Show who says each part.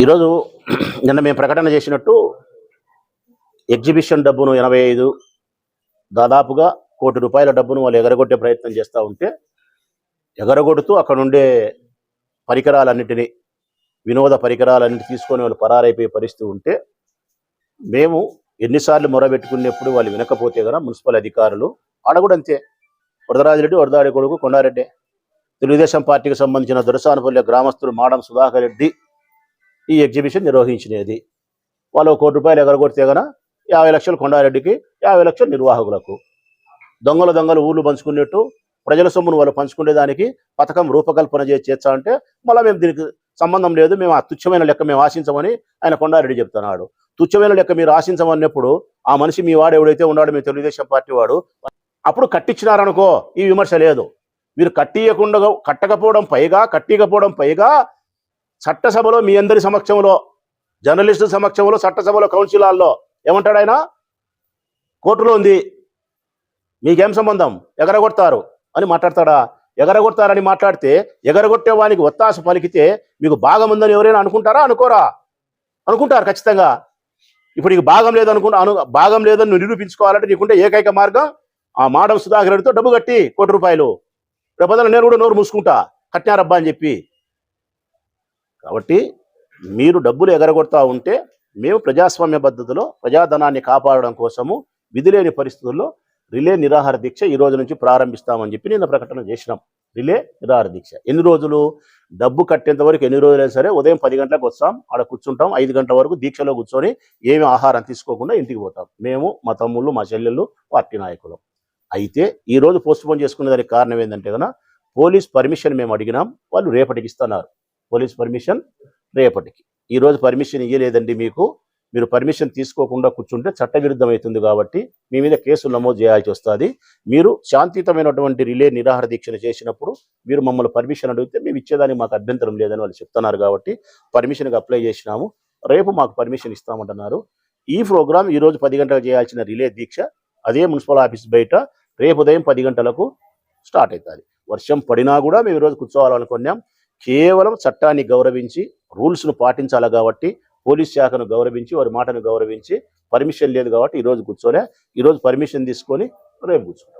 Speaker 1: ఈరోజు నిన్న మేము ప్రకటన చేసినట్టు ఎగ్జిబిషన్ డబ్బును ఎనభై ఐదు దాదాపుగా కోటి రూపాయల డబ్బును వాళ్ళు ఎగరగొట్టే ప్రయత్నం చేస్తూ ఉంటే ఎగరగొడుతూ అక్కడ ఉండే పరికరాలన్నిటినీ వినోద పరికరాలన్నిటి తీసుకొని వాళ్ళు పరారైపోయే పరిస్థితి ఉంటే మేము ఎన్నిసార్లు మొరబెట్టుకునేప్పుడు వాళ్ళు వినకపోతే కదా మున్సిపల్ అధికారులు ఆడ కూడా అంతే. వరదరాజిరెడ్డి వరదాడి కొడుకు కొండారెడ్డి తెలుగుదేశం పార్టీకి సంబంధించిన దొరసానపల్లి గ్రామస్తులు మాడం సుధాకర్ రెడ్డి ఈ ఎగ్జిబిషన్ నిర్వహించినది. వాళ్ళు కోటి రూపాయలు ఎగరగొడితే గన యాభై లక్షలు కొండారెడ్డికి యాభై లక్షలు నిర్వాహకులకు. దొంగలు దొంగలు ఊళ్ళు పంచుకునేట్టు ప్రజల సొమ్మును వాళ్ళు పంచుకునే దానికి పథకం రూపకల్పన చేసి చేస్తా అంటే మళ్ళీ మేము దీనికి సంబంధం లేదు మేము ఆ తుచ్చమైన లెక్క మేము ఆశించమని ఆయన కొండారెడ్డి చెప్తున్నాడు. తుచ్చమైన లెక్క మీరు ఆశించమన్నప్పుడు ఆ మనిషి మీ వాడు ఎవడైతే ఉన్నాడో మీ తెలుగుదేశం పార్టీ వాడు అప్పుడు కట్టించినారనుకో ఈ విమర్శ లేదు. మీరు కట్టియకుండా కట్టకపోవడం పైగా కట్టియకపోవడం పైగా చట్టసభలో మీ అందరి సమక్షంలో జర్నలిస్టు సమక్షంలో చట్టసభలో కౌన్సిల్ హాల్లో ఏమంటాడు ఆయన కోర్టులో ఉంది. మీకేం సంబంధం? ఎగరగొడతారు అని మాట్లాడతాడా? ఎగరగొడతారని మాట్లాడితే ఎగరగొట్టే వానికి ఒత్తాస పలికితే మీకు భాగం ఉందని ఎవరైనా అనుకుంటారా? అనుకోరా? అనుకుంటారు ఖచ్చితంగా. ఇప్పుడు నీకు భాగం లేదనుకుంటా అను భాగం లేదని నిరూపించుకోవాలంటే నీకుంటే ఏకైక మార్గం ఆ మాడం సుధాకర్ రెడ్డితో డబ్బు కట్టి కోటి రూపాయలు. రేపు నేను కూడా నోరు మూసుకుంటా. కట్టినారబ్బా అని చెప్పి. కాబట్టి మీరు డబ్బులు ఎగరగొడతా ఉంటే మేము ప్రజాస్వామ్య పద్ధతిలో ప్రజాధనాన్ని కాపాడడం కోసము విధి లేని పరిస్థితుల్లో రిలే నిరాహార దీక్ష ఈ రోజు నుంచి ప్రారంభిస్తామని చెప్పి నిన్న ప్రకటన చేసినాం. రిలే నిరాహార దీక్ష. ఎన్ని రోజులు? డబ్బు కట్టేంత వరకు ఎన్ని రోజులైనా సరే ఉదయం పది గంటలకు వస్తాం ఆడ కూర్చుంటాం ఐదు గంటల వరకు దీక్షలో కూర్చొని ఏమి ఆహారం తీసుకోకుండా ఇంటికి పోతాం. మేము మా తమ్ముళ్ళు మా చెల్లెళ్ళు పార్టీ నాయకులు. అయితే ఈ రోజు పోస్ట్ పోన్ చేసుకునే దానికి కారణం ఏంటంటే కనుక పోలీస్ పర్మిషన్ మేము అడిగినాం వాళ్ళు రేపటికి ఇస్తున్నారు. పోలీస్ పర్మిషన్ రేపటికి. ఈరోజు పర్మిషన్ ఇవ్వలేదండి మీకు. మీరు పర్మిషన్ తీసుకోకుండా కూర్చుంటే చట్టవిరుద్ధమవుతుంది కాబట్టి మీ మీద కేసులు నమోదు చేయాల్సి వస్తుంది. మీరు శాంతియుతమైనటువంటి రిలే నిరాహార దీక్షను చేసినప్పుడు మీరు మమ్మల్ని పర్మిషన్ అడిగితే మేము ఇచ్చేదానికి మాకు అభ్యంతరం లేదని వాళ్ళు చెప్తున్నారు కాబట్టి పర్మిషన్కి అప్లై చేసినాము. రేపు మాకు పర్మిషన్ ఇస్తామంటున్నారు. ఈ ప్రోగ్రాం ఈ రోజు పది గంటలకు చేయాల్సిన రిలే దీక్ష అదే మున్సిపల్ ఆఫీస్ బయట రేపు ఉదయం పది గంటలకు స్టార్ట్ అవుతుంది. వర్షం పడినా కూడా మేము ఈరోజు కూర్చోవాలనుకున్నాం. కేవలం చట్టాన్ని గౌరవించి రూల్స్ను పాటించాలి కాబట్టి పోలీస్ శాఖను గౌరవించి వారి మాటను గౌరవించి పర్మిషన్ లేదు కాబట్టి ఈరోజు కూర్చోలే. ఈరోజు పర్మిషన్ తీసుకొని రేపు కూర్చోండి